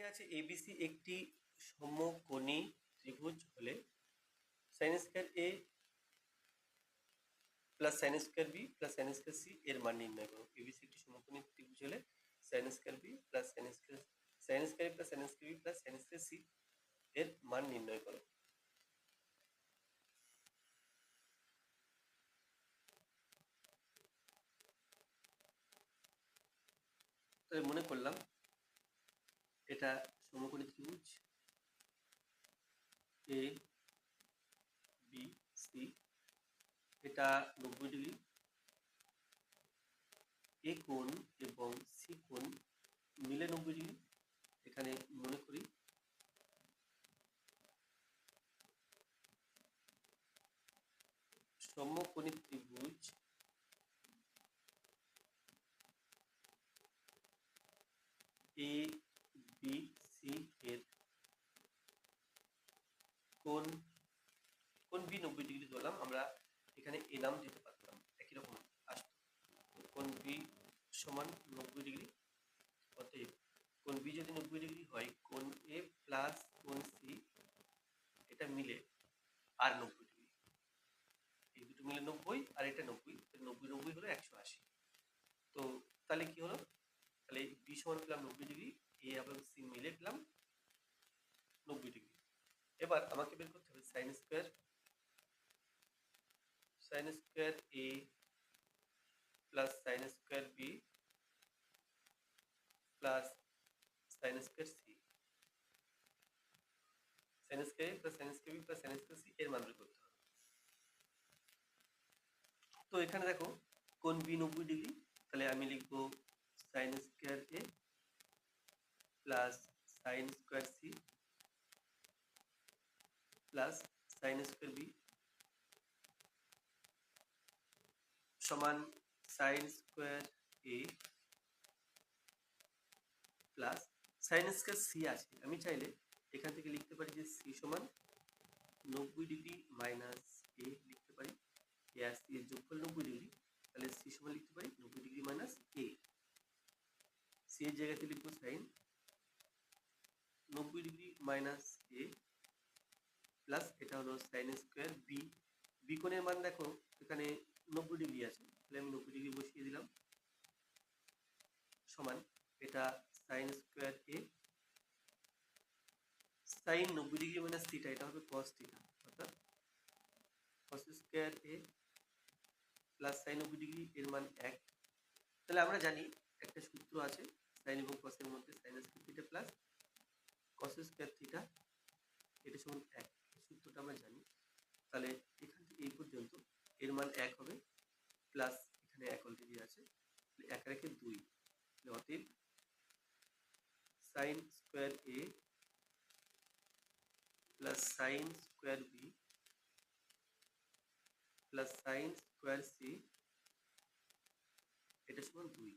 দাগে আছে এবিসি একটি সমকোণী ত্রিভুজ হলে sine square A plus sine square B plus sine square C এর মান নির্ণয় করো। এবিসি একটি সমকোণী ত্রিভুজ হলে sine square B plus sine square sine square plus sine square B plus sine square C এর মান নির্ণয় করো। মনে করলাম এটা সমকোণী ত্রিভুজ এ বি সি এটা নব্বই ডিগ্রি। এ কোণ এবং সি কোণ মিলে নব্বই ডিগ্রি, এখানে মনে করি সমকোণী ত্রিভুজ এ বি সি এর কোন কোন বি নব্বই ডিগ্রি ধরলাম, আমরা এখানে এ নাম দিতে পারতাম, একই রকম আসতো। কোন বি সমান নব্বই ডিগ্রি, অতএব কোন বি যদি নব্বই ডিগ্রি হয়, কোন এ প্লাস কোন সি এটা মিলে আর নব্বই ডিগ্রি। এই দুটো মিলে নব্বই, আর এটা নব্বই নব্বই নব্বই হলো একশো আশি। তো তাহলে কি হলো? তাহলে বি সমান পেলাম নব্বই ডিগ্রি এ এবং সি মিলে পেলাম এবার আমাকে বের করতে হবে sine square sine square A plus sine square B plus sine square C sine square plus sine square B plus sine square C এর মান বের করতে হবে। তো এখানে দেখো, কোন বি নব্বই ডিগ্রি, তাহলে আমি লিখব sine square A plus sine square C plus sine square B সমান sine square A plus sine square C আছে। আমি চাইলে এখান থেকে লিখতে পারি যে সি সমান নব্বই ডিগ্রি মাইনাস এ লিখতে পারি। এ আর সি এর যোগফল নব্বই ডিগ্রি। তাহলে সি সমান লিখতে পারি নব্বই ডিগ্রি মাইনাস এ সি এর জায়গাতে লিখব সাইন নব্বই ডিগ্রি মাইনাস এ প্লাস এটা হলো সাইন স্কোয়ার বি বি কোণের মান দেখো, এখানে নব্বই ডিগ্রি আছে, তাহলে আমি নব্বই ডিগ্রি বসিয়ে দিলাম। সমান, এটা সাইন স্কোয়ার এ সাইন নব্বই ডিগ্রি মাইনাস থিটা এটা হবে কস থিটা অর্থাৎ cos square A plus sine নব্বই ডিগ্রি এর মান এক। তাহলে আমরা জানি একটা সূত্র আছে সাইন এবং কসের মধ্যে sine square theta plus cos square theta এটা সমান এক। আমরা জানি, তাহলে এখান থেকে এই পর্যন্ত এর মান এক হবে প্লাস এখানে এক অলরেডি আছে এক রেখে দুই অতএব sine square A plus sine square B plus sine square C এটা সমান দুই।